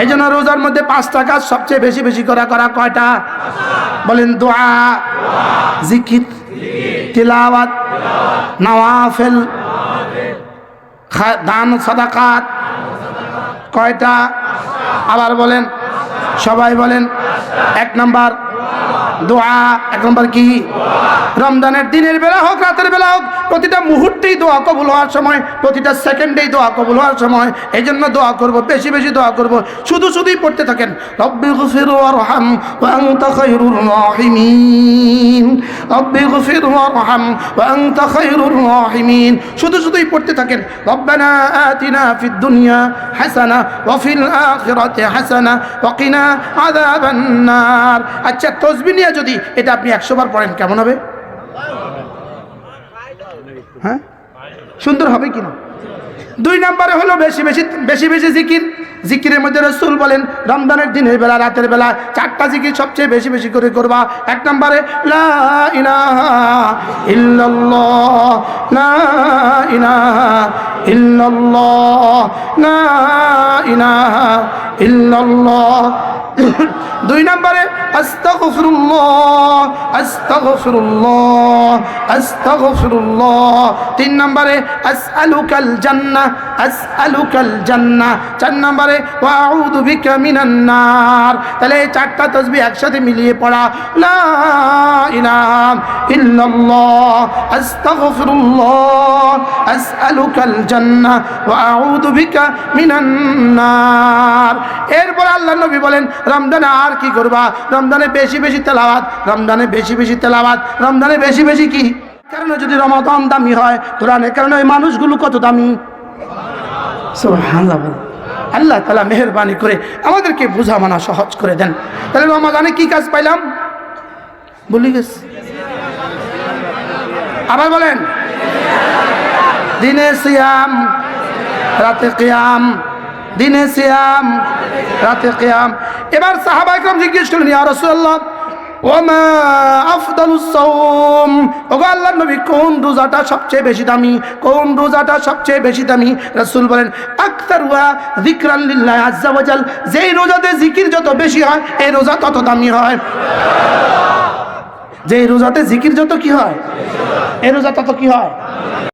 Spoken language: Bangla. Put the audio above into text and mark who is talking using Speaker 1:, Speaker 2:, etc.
Speaker 1: এই জন্য রোজার মধ্যে পাঁচটা কাজ সবচেয়ে বেশি বেশি করা করা কয়টা? বলেন দোয়া, জিকির, তিলাওয়াত, নওয়াফেল দান সাদাকাত, কয়টা? আবার বলেন, সবাই বলেন, এক নাম্বার দোয়া, এক নম্বর কি? রমজানের দিনের বেলা হোক, রাতের বেলা হোক, প্রতিটা মুহূর্তেই দোয়া কবুল হওয়ার সময়, প্রতিটা সেকেন্ডেই দোয়া কবুল হওয়ার সময় এই জন্য দোয়া করব, বেশি বেশি দোয়া করব, শুধু শুধুই পড়তে থাকেন। রব্বি গফির ওয়ারহাম রব্বি গফির ওয়া আনতা খায়রুর রাহিমিন। শুধু শুধুই পড়তে থাকেন, রব্বানা আতিনা ফিদ দুনিয়া হাসানা ওয়া ফিল আখিরাতি হাসানা ওয়া কিনা আযাবান নার। আচ্ছা তাসবিহ নিয়ে যদি এটা আপনি 100 বার পড়েন, কেমন হবে? হ্যাঁ? সুন্দর হবে কিনা দুই নম্বরে হলো বেশি বেশি বেশি বেশি জিকির। জিকিরের মধ্যে রসুল বলেন, রমজানের দিনের বেলা, রাতের বেলা চারটা জিকির সবচেয়ে বেশি বেশি করে করবা। এক নম্বরে দুই নম্বরে, আস্তাগফিরুল্লাহ আস্তাগফিরুল্লাহ আস্তাগফিরুল্লাহ। তিন নম্বরে, আসআলুকাল জান্নাহ আসআলুকাল জান্নাহ চার নম্বরে ওয়া আউযু বিকা মিনান নার। তাহলে চারটা তাসবিহ একসাথে মিলিয়ে পড়া। লা ইল্লাল্লাহ, আস্তাগফিরুল্লাহ, আসআলুকাল জান্নাহ ওয়া আউযু বিকা মিনান নার। এরপর আল্লাহ নবী বলেন, রমজানে আর কি করবা? রমজানে বেশি বেশি তেলাওয়াত, রমজানে বেশি বেশি তেলাওয়াত, রমজানে বেশি বেশি কি? কারণে যদি রমাদান দামি হয়, কোরআনের কারণে ওই মানুষগুলো কত দামি? সুবহানাল্লাহ। আল্লাহ তালা মেহরবানি করে আমাদেরকে বোঝা মানা সহজ করে দেন। তাহলে রমাদানে কি কাজ পাইলাম? বলি গেছি। আবার বলেন। দিনে সিয়াম, রাতে কিয়াম। দিনে সিয়াম, রাতে কিয়াম। এবার সাহাবা একরম জিজ্ঞেস করলেন, ইয়া রাসূলুল্লাহ, ওমা নবী, কোন রোজাটা সবচেয়ে বেশি দামি? কোন রোজাটা সবচেয়ে বেশি দামি? রাসূল বলেন আকতারুয়া যিকরান লিল্লাহ ওয়াজাল যেই রোজাতে জিকির যত বেশি হয়, এই রোজা তত দামি হয়। যেই রোজাতে জিকির যত কি হয়? এই রোজা তত কি হয়?